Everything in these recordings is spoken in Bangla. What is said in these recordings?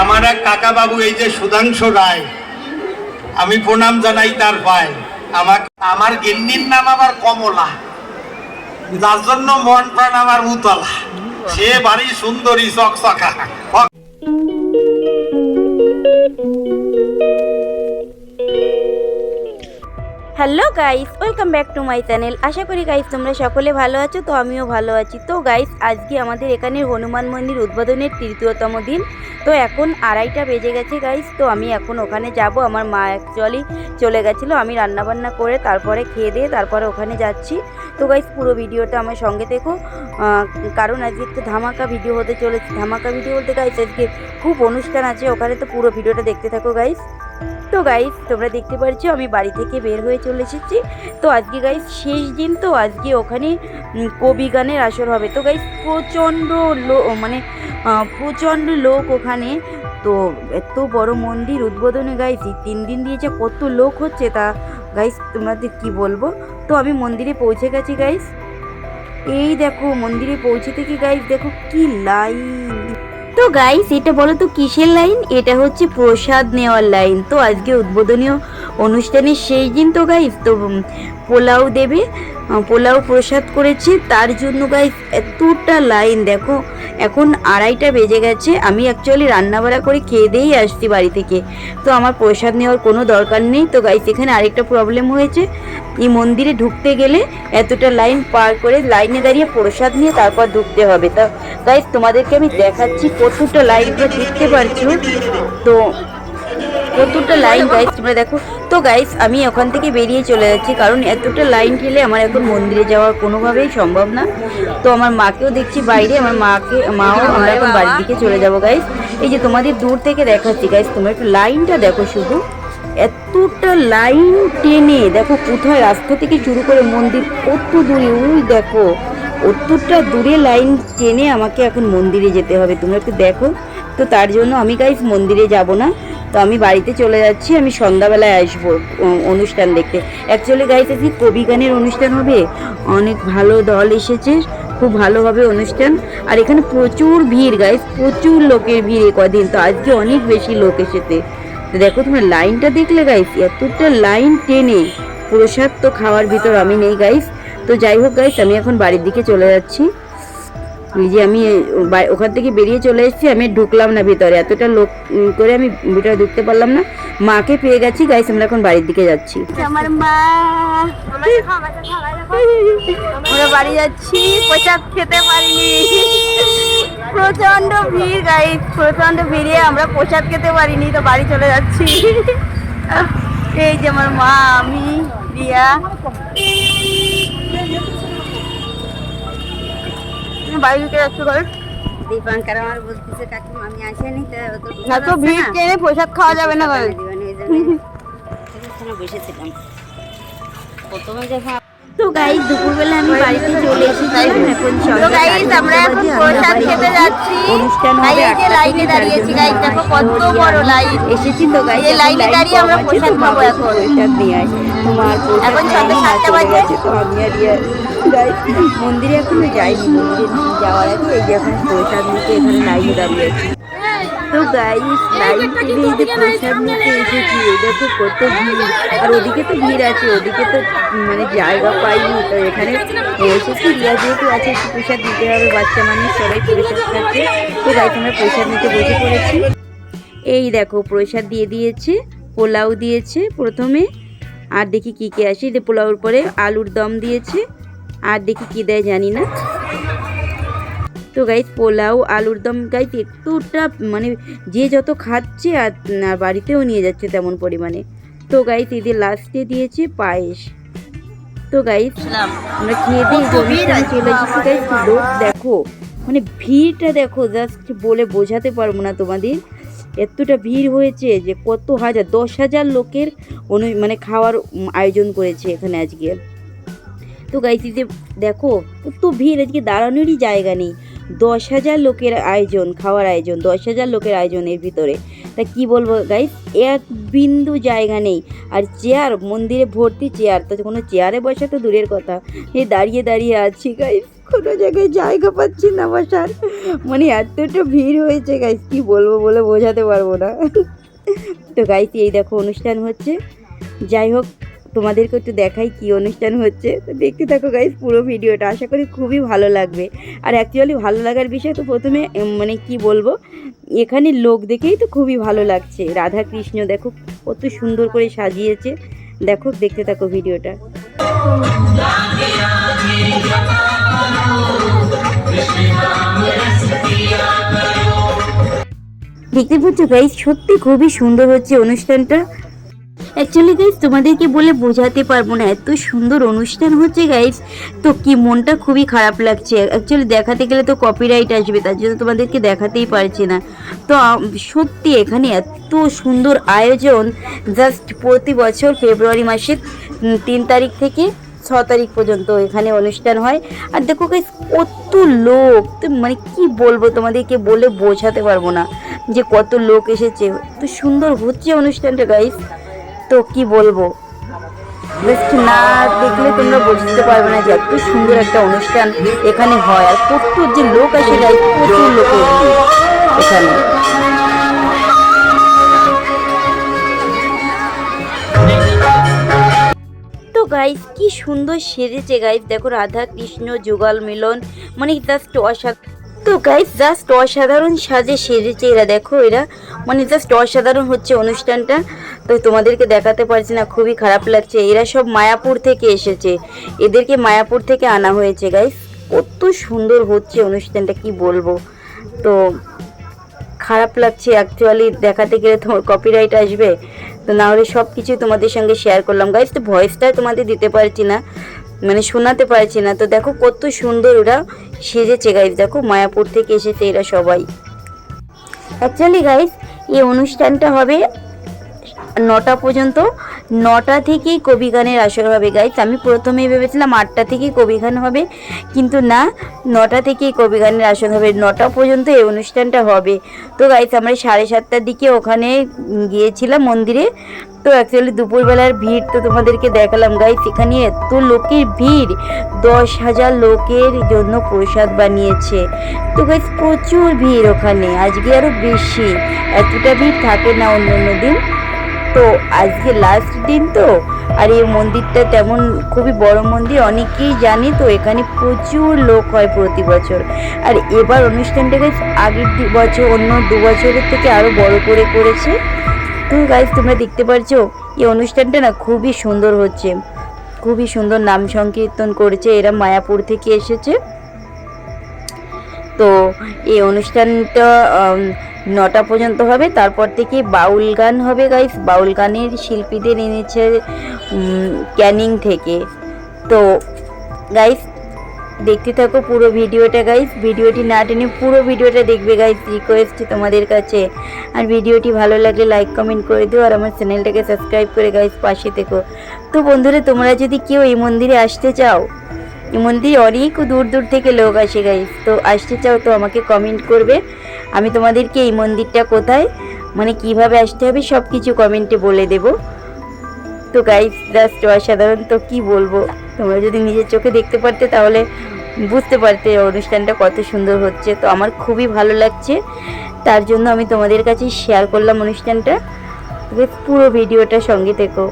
আমার এক কাকা বাবু এই যে সুধাংশু রায়, আমি প্রণাম জানাই তার পায়। আমার আমার গিন্নির নাম আমার কমলা। যার জন্য মন প্রাণ আমার উতলা। সে বাড়ি সুন্দরী চকচকা। Hello guys, welcome back to my channel. আশা করি গাইস তোমরা সকলে ভালো আছো, তো আমিও ভালো আছি। তো গাইস, আজকে আমাদের এখানে হনুমান মন্দির উদ্বোধনের তৃতীয়তম দিন। তো এখন আড়াইটা বেজে গেছে গাইস, তো আমি এখন ওখানে যাব। আমার মা অ্যাকচুয়ালি চলে গেছিল, আমি রান্নাবান্না করে তারপরে খেয়ে দিয়ে তারপরে ওখানে যাচ্ছি। তো গাইস, পুরো ভিডিওটা আমার সঙ্গে দেখো কারণ আজকে একটু ধামাকা ভিডিও হতে চলেছে। ধামাকা ভিডিও বলতে গাইস, আজকে খুব অনুষ্ঠান আছে, ওখানে তো পুরো ভিডিওটা দেখতে থাকো গাইস। তো গাইস তোমরা দেখতে পাচ্ছ আমি বাড়ি থেকে বের হয়ে চলে এসেছি। তো আজকে গাইস শেষ দিন, তো আজকে ওখানে কবি গানের আসর হবে। তো গাইস প্রচণ্ড লোক মানে প্রচণ্ড লোক ওখানে। তো এত বড় মন্দির উদ্বোধনে এই তিন দিন দিয়েছে কত লোক হচ্ছে তা গাইস তোমাদের কি বলব? তো আমি মন্দিরে পৌঁছে গেছি গাইস এই দেখো, মন্দিরে পৌঁছে থেকে গাইস দেখো কি লাইন তো গাইস এটা বলো তো কিসের লাইন এটা হচ্ছে প্রসাদ নেওয়ার লাইন তো আজকে উদ্বোধনীয় অনুষ্ঠানের শেষ দিন তো গাইস তো পোলাও দেবে। পোলাও প্রসাদ করেছি। তার জন্য গাইস এতটা লাইন দেখো, এখন আড়াইটা বেজে গেছে। আমি অ্যাকচুয়ালি রান্নাবাড়া করে খেয়ে দিয়েই আসছি বাড়ি থেকে। তো আমার প্রসাদ নেওয়ার কোনো দরকার নেই। তো গাইস এখানে আরেকটা প্রবলেম হয়েছে। এই মন্দিরে ঢুকতে গেলে এতটা লাইন পার করে লাইনে দাঁড়িয়ে প্রসাদ নিয়ে তারপর ঢুকতে হবে। তা গাইস তোমাদেরকে আমি দেখাচ্ছি কতটা লাইন দেখতে পারছ। তো কতটা লাইন গাইস তোমরা দেখো। তো গাইস আমি ওখান থেকে বেরিয়ে চলে যাচ্ছি, কারণ এতটা লাইন ঠেলে আমার এখন মন্দিরে যাওয়া কোনোভাবেই সম্ভব না। তো আমার মাকেও দেখছি বাইরে, আমার মাকে, মাও, আমরা এখন বাড়ির দিকে চলে যাব গাইস এই যে তোমাদের দূর থেকে দেখাচ্ছি গাইস তোমরা একটু লাইনটা দেখো শুধু। এতটা লাইন টেনে, দেখো কোথায় রাস্তা থেকে শুরু করে মন্দির, কত দূরে ওই দেখো। অতটা দূরে লাইন টেনে আমাকে এখন মন্দিরে যেতে হবে, তোমরা একটু দেখো। তো তার জন্য আমি গাইস মন্দিরে যাব না। তো আমি বাড়িতে চলে যাচ্ছি, আমি সন্ধ্যাবেলায় আসব অনুষ্ঠান দেখতে। অ্যাকচুয়ালি গাইস আজকে কবি গানের অনুষ্ঠান হবে। অনেক ভালো দল এসেছে, খুব ভালোভাবে অনুষ্ঠান। আর এখানে প্রচুর ভিড় গাইস প্রচুর লোকের ভিড় এ কদিন। তো আজকে অনেক বেশি লোক এসেছে। দেখো তোমরা লাইনটা দেখলে গাইস এতটা লাইন টেনে। প্রসাদ তো খাওয়ার ভিতর আমি নেই গাইস তো যাই হোক গাইস আমি এখন বাড়ির দিকে চলে যাচ্ছি। যে আমি ওখান থেকে বেরিয়ে চলে এসেছি, আমি ঢুকলাম না ভিতরে। এতটা লোক করে আমি ভিতরে ঢুকতে পারলাম না। মাকে পেয়ে গেছি গাইস আমরা এখন বাড়ির দিকে যাচ্ছি। আমার মা। আমরা বাড়ি যাচ্ছি, প্রসাদ খেতে পারিনি। প্রচণ্ড ভিড় গাইস প্রচণ্ড ভিড়ে আমরা প্রসাদ খেতে পারিনি, তো বাড়ি চলে যাচ্ছি। এই যে আমার মা, আমি, রিয়া। বাড়ি ঢুকে যাচ্ছ ঘরে? দীপঙ্কর আমার বলতেছে কাকিমা আমি আসেনি না তো ভিড় টেনে প্রসাদ খাওয়া যাবে না ঘরে বসেছিলাম। প্রথমে যখন তো গাইস দুপুরবেলা আমি বাড়িতে চলে এসেছি এখন তো গাইস আমরা এখন প্রসাদ খেতে যাচ্ছি। তাই এই যে লাইনে দাঁড়িয়েছি দেখো কত বড় লাইন এসেছি তো এই লাইনে দাঁড়িয়ে আমরা প্রসাদ খাব এখন। প্রসাদ নিয়ে আয় তোমার এখন নিয়ে সাতটা বাজে। তো আমি আর ইয়ে গাইস মন্দিরে এখনও যাইনি মন্দিরে যাওয়ার আগে এই যে এখন প্রসাদ নিতে এখানে লাইনে দাঁড়িয়ে আছি। তো গাইস লাইন থেকে এই যে প্রসাদ নিতে এসেছি দেখো কত ভিড়। আর ওদিকে তো ভিড় আছে ওদিকে তো মানে জায়গা পাইনি তো এখানে এসেছি। রিয়া যেহেতু আছে একটু প্রসাদ দিতে হবে বাচ্চা মানুষ সবাই প্রসাদ খাচ্ছে তো গাইস আমরা প্রসাদ নিতে বসে পড়েছি। এই দেখো প্রসাদ দিয়ে দিয়েছে পোলাও দিয়েছে প্রথমে। আর দেখি কি কি আসে। যে পোলাওর পরে আলুর দম দিয়েছে। আর দেখি কি দেয় জানি না। তো গাইস পোলাও আলুর দম গাইস একটুটা মানে যে যত খাচ্ছে আর বাড়িতেও নিয়ে যাচ্ছে তেমন পরিমাণে। তো গাইস এদের লাস্টে দিয়েছে পায়েস। তো গাইস আমরা খেয়ে দিয়ে অনুষ্ঠানে চলে এসেছি গাইস লোক দেখো। মানে ভিড়টা দেখো জাস্ট বলে বোঝাতে পারব না তোমাদের। এতটা ভিড় হয়েছে যে কত হাজার, দশ হাজার লোকের অনু মানে খাওয়ার আয়োজন করেছে এখানে আজকে। তো গাইছি যে দেখো, কত ভিড় আজকে দাঁড়ানোরই জায়গা নেই। দশ হাজার লোকের আয়োজন, খাওয়ার আয়োজন, দশ হাজার লোকের আয়োজনের ভিতরে। তা কি বলব গাইস এক বিন্দু জায়গা নেই। আর চেয়ার মন্দিরে ভর্তি চেয়ার তো কোনো চেয়ারে বসা তো দূরের কথা। এই দাঁড়িয়ে দাঁড়িয়ে আছি গাইস কোনো জায়গায় জায়গা পাচ্ছি না বসার। মানে এতটা ভিড় হয়েছে গাইস কি বলব বলে বোঝাতে পারব না। তো গাইস এই দেখো অনুষ্ঠান হচ্ছে। যাই হোক, তোমাদেরকে একটু দেখাই কি অনুষ্ঠান হচ্ছে। তো দেখতে থাকো গাইস পুরো ভিডিওটা। আশা করি খুবই ভালো লাগবে। আর অ্যাকচুয়ালি ভালো লাগার বিষয় তো প্রথমে মানে কি বলব, এখানে লোক দেখেই তো খুবই ভালো লাগছে। রাধা কৃষ্ণ দেখো, কত সুন্দর করে সাজিয়েছে। দেখো, দেখতে থাকো ভিডিওটা। দেখতে পাচ্ছ গাইস সত্যি খুবই সুন্দর হচ্ছে অনুষ্ঠানটা। অ্যাকচুয়ালি গাইস তোমাদেরকে বলে বোঝাতে পারব না, এত সুন্দর অনুষ্ঠান হচ্ছে গাইস তো কি মনটা খুবই খারাপ লাগছে। অ্যাকচুয়ালি দেখাতে গেলে তো কপিরাইট আসবে, তার জন্য তোমাদেরকে দেখাতেই পারছি না। তো সত্যি এখানে এত সুন্দর আয়োজন জাস্ট প্রতি বছর ফেব্রুয়ারি মাসের তিন তারিখ থেকে। ছ তারিখ পর্যন্ত এখানে অনুষ্ঠান হয়। আর দেখো কত লোক মানে কি বলব তোমাদেরকে বলে বোঝাতে পারব না যে কত লোক এসেছে। তো সুন্দর হচ্ছে অনুষ্ঠানটা গাইস তো কি বলব? জাস্ট না দেখলে তোমরা বুঝতে পারবে না যে এত সুন্দর একটা অনুষ্ঠান এখানে হয়। আর প্রচুর যে লোক আসে গাইস প্রচুর লোক এখানে। গাইস কি সুন্দর সেজেছে গাইস দেখো রাধা কৃষ্ণ, যুগল মিলন মানে জাস্ট অসাধারণ তো গাইস জাস্ট অসাধারণ সাজে সেজেছে এরা। দেখো এরা মানে জাস্ট অসাধারণ হচ্ছে অনুষ্ঠানটা। তো তোমাদেরকে দেখাতে পারছি না, খুবই খারাপ লাগছে। এরা সব মায়াপুর থেকে এসেছে। এদেরকে মায়াপুর থেকে আনা হয়েছে গাইস কত সুন্দর হচ্ছে অনুষ্ঠানটা, কি বলব। তো খারাপ লাগছে অ্যাকচুয়ালি দেখাতে গেলে তোমার কপিরাইট আসবে। তো না হলে সব কিছু তোমাদের সঙ্গে শেয়ার করলাম। গাইজ তো ভয়েসটা তোমাদের দিতে পারছি না মানে শোনাতে পারছি না। তো দেখো কত সুন্দর ওরা সেজেছে গাইজ দেখো মায়াপুর থেকে এসেছে এরা সবাই। অ্যাকচুয়ালি গাইজ এই অনুষ্ঠানটা হবে নটা পর্যন্ত। নটা থেকেই কবি গানের আসর হবে গাইজ আমি প্রথমে ভেবেছিলাম আটটা থেকেই কবি গান হবে, কিন্তু না, নটা থেকেই কবি গানের আসর হবে, নটা পর্যন্ত এই অনুষ্ঠানটা হবে। তো গাইজ আমরা সাড়ে সাতটার দিকে ওখানে গিয়েছিলাম মন্দিরে। তো অ্যাকচুয়ালি দুপুরবেলার ভিড় তো তোমাদেরকে দেখালাম গাইজ এখানে এত লোকের ভিড়, দশ হাজার লোকের জন্য প্রসাদ বানিয়েছে। তো গাইজ প্রচুর ভিড় ওখানে, আজকে আরও বেশি। এতটা ভিড় থাকে না অন্য অন্য দিন। তো আজকে লাস্ট দিন তো, আর এই মন্দিরটা তেমন খুবই বড় মন্দির, অনেকেই জানে তো, এখানে প্রচুর লোক হয় প্রতি বছর। আর এবার অনুষ্ঠানটাকে আগের দু বছর, অন্য দু বছরের থেকে আরও বড় করে করেছে। তো গাইজ তোমরা দেখতে পারছ, এই অনুষ্ঠানটা না খুবই সুন্দর হচ্ছে। খুবই সুন্দর নাম সংকীর্তন করেছে, এরা মায়াপুর থেকে এসেছে। তো এই অনুষ্ঠানটা নটা পর্যন্ত হবে। তারপর থেকে বাউল গান হবে গাইস বাউল গানের শিল্পীদের এনেছে ক্যানিং থেকে। তো গাইস দেখতে থাকো পুরো ভিডিওটা গাইস ভিডিওটি না টেনে পুরো ভিডিওটা দেখবে গাইস রিকোয়েস্ট তোমাদের কাছে। আর ভিডিওটি ভালো লাগলে লাইক কমেন্ট করে দিও। আর আমার চ্যানেলটাকে সাবস্ক্রাইব করে গাইস পাশে থেকো। তো বন্ধুরা, তোমরা যদি কেউ এই মন্দিরে আসতে চাও মন্দিরে অনেক দূর দূর থেকে লোক আসে গাইস তো আসতে চাও তো আমাকে কমেন্ট করবে। আমি তোমাদেরকে এই মন্দিরটা কোথায় মানে কীভাবে আসতে হবে সব কিছু কমেন্টে বলে দেব। তো গাইস জাস্ট অসাধারণ তো কী বলব? তোমরা যদি নিজের চোখে দেখতে পারতে তাহলে বুঝতে পারতে অনুষ্ঠানটা কত সুন্দর হচ্ছে। তো আমার খুবই ভালো লাগছে। তার জন্য আমি তোমাদের কাছে শেয়ার করলাম অনুষ্ঠানটা। পুরো ভিডিওটা সঙ্গে থেকো।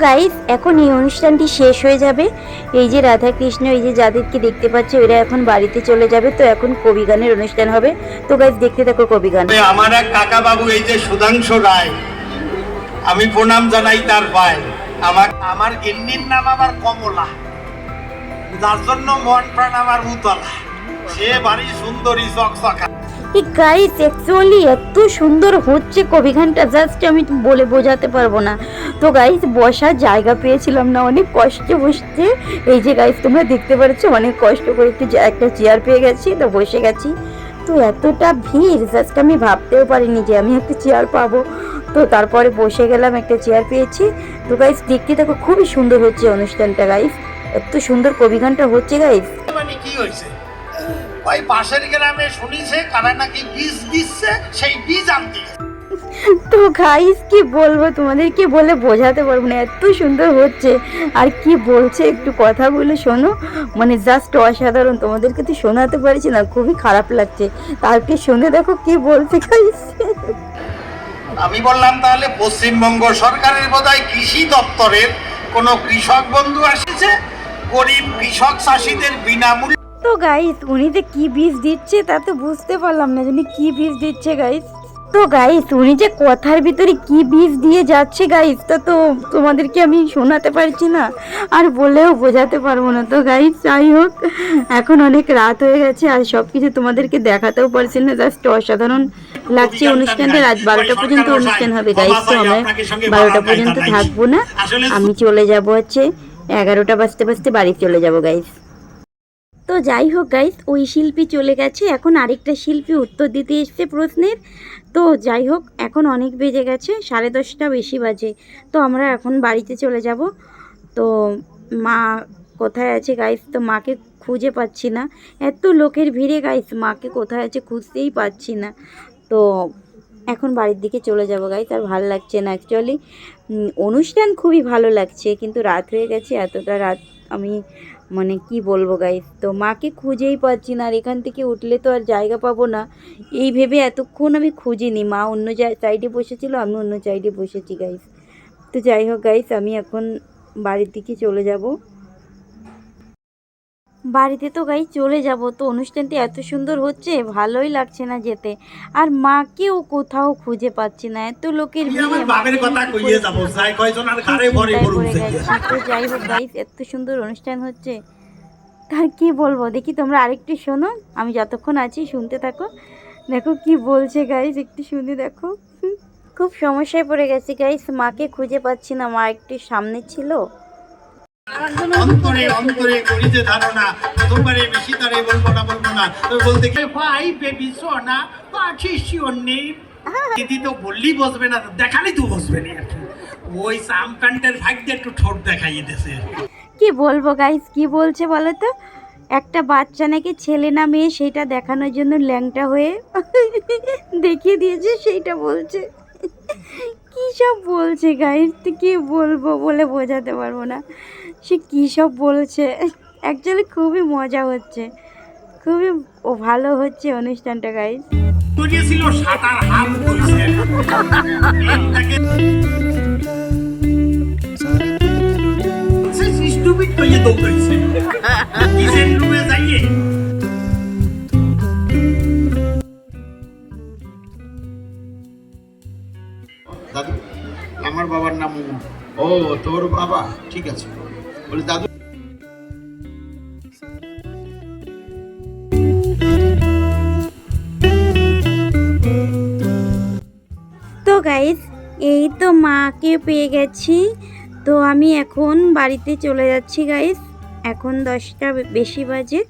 তো গাইস এখন এই অনুষ্ঠানটি শেষ হয়ে যাবে। এই যে রাধা কৃষ্ণ এই যে যাদেরকে দেখতে পাচ্ছ, এরা এখন বাড়িতে চলে যাবে। তো এখন কবি গানের অনুষ্ঠান হবে। তো গাইস দেখতে থাকো কবি গান। আমার এক কাকা বাবু এই যে সুধাংশু রায়। আমি প্রণাম জানাই তার পায় আমার আমার গিন্নির নাম আবার কমলা। যার জন্য মন প্রাণ আমার উতলা। সে বাড়ি সুন্দরী চকচকা। এই গাইস অ্যাকচুয়ালি এত সুন্দর হচ্ছে কবিখানটা জাস্ট আমি বলে বোঝাতে পারব না। তো গাইস বসার জায়গা পেয়েছিলাম না, অনেক কষ্টে বসতে এই যে গাইস তোমরা দেখতে পাচ্ছ অনেক কষ্ট করে একটু একটা চেয়ার পেয়ে গেছি, তো বসে গেছি। তো এতটা ভিড় জাস্ট আমি ভাবতেও পারিনি যে আমি একটা চেয়ার পাবো। তো তারপরে বসে গেলাম, একটা চেয়ার পেয়েছি। তো গাইস দেখতে দেখো, খুবই সুন্দর হচ্ছে অনুষ্ঠানটা গাইস এত সুন্দর কবিগানটা হচ্ছে গাইস মানে কি হয়েছে? ওই পাশের গ্রামে শুনিছে কারা নাকি বীজ দিচ্ছে সেই বীজ আনতে। তো গাইস কি বলব তোমাদেরকে বলে বোঝাতে পারব না এত সুন্দর হচ্ছে। আর কি বলছে একটু কথা বলে শোনো। মানে জাস্ট অসাধারণ তোমাদেরকে তো শোনাতে পারছি না খুবই খারাপ লাগছে। তারকে শুনে দেখো কি বলছে গাইস আমি বললাম তাহলে পশ্চিমবঙ্গ সরকারের বোধহয় কৃষি দপ্তরের কোন কৃষক বন্ধু আসেছে? গরিব কৃষক চাষিদের বিনামূল্যে তো গাইস উনি যে কি বীজ দিচ্ছে তা তো বুঝতে পারলাম না উনি কি বীজ দিচ্ছে গাইস তো গাইস উনি যে কথার ভিতরে কি বীজ দিয়ে যাচ্ছে গাইস তা তো তোমাদেরকে আমি শোনাতে পারছি না আর বলেও বোঝাতে পারব না। তো গাইস যাই হোক এখন অনেক রাত হয়ে গেছে আর সব কিছু তোমাদেরকে দেখাতেও পারছি না জাস্ট অসাধারণ লাগছে। অনুষ্ঠানটা রাত বারোটা পর্যন্ত অনুষ্ঠান হবে গাইস তো আমরা বারোটা পর্যন্ত থাকব না। আমি চলে যাব হচ্ছে এগারোটা বাজতে বাজতে বাড়ি চলে যাব গাইস তো যাই হোক গাইস ওই শিল্পী চলে গেছে। এখন আরেকটা শিল্পী উত্তর দিতে এসছে প্রশ্নের। তো যাই হোক, এখন অনেক বেজে গেছে, সাড়ে দশটা বেশি বাজে। তো আমরা এখন বাড়িতে চলে যাব। তো মা কোথায় আছে গাইস তো মাকে খুঁজে পাচ্ছি না। এত লোকের ভিড়ে গাইস মাকে কোথায় আছে খুঁজতেই পাচ্ছি না। তো এখন বাড়ির দিকে চলে যাব গাইস আর ভালো লাগছে না অ্যাকচুয়ালি অনুষ্ঠান খুবই ভালো লাগছে, কিন্তু রাত হয়ে গেছে, এতটা রাত আমি মানে কি বলব গাইস তো মাকে খুঁজেই পাচ্ছি না, আর এখান থেকে উঠলে তো আর জায়গা পাবো না। এই ভেবে এতক্ষণ আমি খুঁজিনি। মা অন্য সাইডে বসেছিল, আমি অন্য সাইডে বসেছি গাইস তো যাই হোক গাইস আমি এখন বাড়ির দিকে চলে যাব। বাড়িতে তো গাই চলে যাব তো অনুষ্ঠানটি এত সুন্দর হচ্ছে ভালোই লাগছে না যেতে। আর মাকেও কোথাও খুঁজে পাচ্ছি না এত লোকের যাই হোক গাইস এত সুন্দর অনুষ্ঠান হচ্ছে। তার কি বলব দেখি তোমরা আরেকটু শোনো আমি যতক্ষণ আছি শুনতে থাকো। দেখো কি বলছে গাইস একটু শুনে দেখো। খুব সমস্যায় পড়ে গেছি গাইস মাকে খুঁজে পাচ্ছি না মা একটু সামনে ছিল। অন্তরে অন্তরে করিতে ধারণা। প্রথমবারে বেশি তারে বলব না বলব না। বলতে কি ভাই বেবি সোনা দিদি তো বললেই বসবে না দেখালেই তো বসবে না কি। ওই সাম প্যান্টের ভাগ্যে একটু ঠোঁট দেখাইয়ে দেছে। কি বলব গাইস কি বলছে বলো তো? একটা বাচ্চা নাকি ছেলে না মেয়ে সেটা দেখানোর জন্য ল্যাংটা হয়ে দেখিয়ে দিয়েছে, সেইটা বলছে। কী সব বলছে গাইস কি বলব বলে বোঝাতে পারব না। সে কী সব বলছে? অ্যাকচুয়ালি খুবই মজা হচ্ছে। খুবই ও ভালো হচ্ছে অনুষ্ঠানটা গাইস করিয়েছিল সাতার হাত করেছে একটাকে সে স্টুপিড কইয়ে দৌড়াইছে। কিচেন রুমে যাইয়ে? দাদু আমার বাবার নাম ও তোর বাবা? ঠিক আছে। তো গাইস এই তো মাকে পেয়ে গেছি। তো আমি এখন বাড়িতে চলে যাচ্ছি গাইস এখন দশটা বেশি বাজে।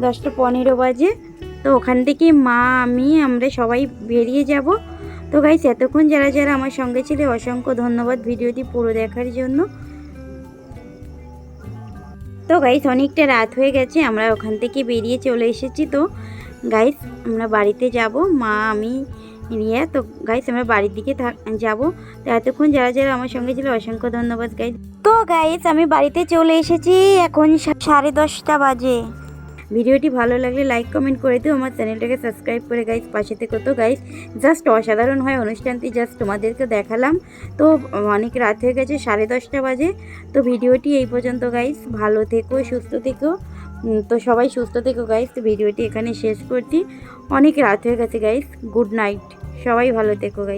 দশটা পনেরো বাজে। তো ওখান থেকে মা, আমি, আমরা সবাই বেরিয়ে যাব। তো গাইস এতক্ষণ যারা যারা আমার সঙ্গে ছিল, অসংখ্য ধন্যবাদ ভিডিওটি পুরো দেখার জন্য। তো গাইস অনেকটা রাত হয়ে গেছে, আমরা ওখান থেকে বেরিয়ে চলে এসেছি তো। গাইস আমরা বাড়িতে যাব, মা, আমি, রিয়া। তো গাইস আমরা বাড়ির দিকে যাব। তো এতক্ষণ যারা যারা আমার সঙ্গে ছিল, অসংখ্য ধন্যবাদ গাইস তো গাইস আমি বাড়িতে চলে এসেছি, এখন সাড়ে দশটা বাজে। ভিডিওটি ভালো লাগলে লাইক কমেন্ট করে দিও। আমার চ্যানেলটাকে সাবস্ক্রাইব করে গাইস পাশে থেকে তো গাইস জাস্ট অসাধারণ হয় অনুষ্ঠানটি জাস্ট তোমাদেরকে দেখালাম। তো, অনেক রাত হয়ে গেছে, সাড়ে দশটা বাজে। তো ভিডিওটি এই পর্যন্ত গাইস ভালো থেকো, সুস্থ থেকো। তো সবাই সুস্থ থেকো গাইস তো ভিডিওটি এখানে শেষ করছি। অনেক রাত হয়ে গেছে গাইস গুড নাইট সবাই ভালো থেকো গাইস